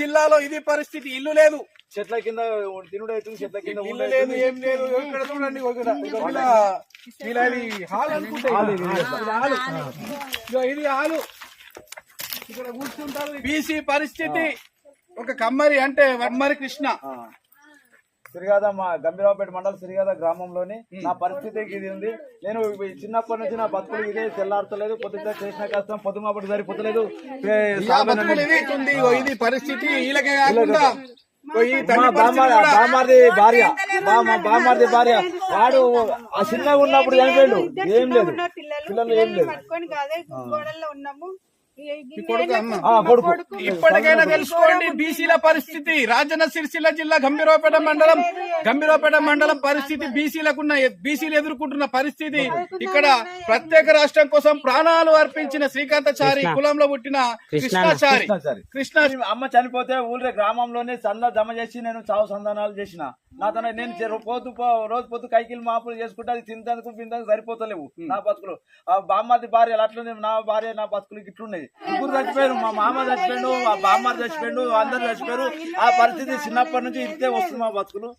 జిల్లాలో ఇది పరిస్థితి. ఇల్లు లేదు. చెట్ల కింద తినుడు అవుతుంది చెట్ల కింద ఇల్లు లేదు ఏం లేదు. ఇక్కడ చూడండి హాల్ అనుకుంటా ఇది. ఇది హాలు. ఇగో ఇది హాలు. ఇక్కడ కూర్చుంటారు. బీసీ పరిస్థితి. ఒక కమ్మరి అంటే వమ్మరి కృష్ణ. సిరిగాద మా గంభీరావుపేట మండలం సిరిగాద గ్రామంలోని నా పరిస్థితి ఇది ఉంది. నేను చిన్నప్పటి నుంచి నా బతుకులు ఇదే తెల్లారతలేదు పొద్దుగా చేసిన కష్టం పొద్దుమాపటి సరిపోతలేదు. ఏ, ఇది పరిస్థితి బామ్మారిది భార్య. మా మా బామ్మారిది భార్య. వాడు ఆ చిన్నగా ఉన్నప్పుడు చనిపోయాడు ఏం లేదు. పిల్లలు ఏం లేదు. ఇప్పటికైనా తెలుసుకోండి బీసీల పరిస్థితి. రాజన్న సిరిసిల్ల జిల్లా గంభీరావుపేట మండలం గంభీరావుపేట మండలం పరిస్థితి బీసీలకున్న బీసీలు ఎదుర్కొంటున్న పరిస్థితి. ఇక్కడ ప్రత్యేక రాష్ట్రం కోసం ప్రాణాలు అర్పించిన శ్రీకాంతచారి కులంలో పుట్టిన కృష్ణాచారి. కృష్ణ అమ్మ చనిపోతే ఊళ్ళో గ్రామంలోనే సందా జమ చేసి నేను చావు సంధానాలు చేసిన. నా తన నేను పోతు రోజు పొద్దు కైకిలు మాపులు చేసుకుంటే అది తింటందుకు తింటందుకు సరిపోతలేవు. నా బతుకులు. బామ్మది భార్య అట్లనే నా భార్య నా బతుకులు ఇట్లున్నది ముగ్గురు చచ్చిపోయారు మా మామ చచ్చిపోయాడు మా బామ్మారు చచ్చిపోయాడు అందరు చచ్చిపోయారు. ఆ పరిస్థితి చిన్నప్పటి నుంచి ఇంతే వస్తుంది మా బతుకులు.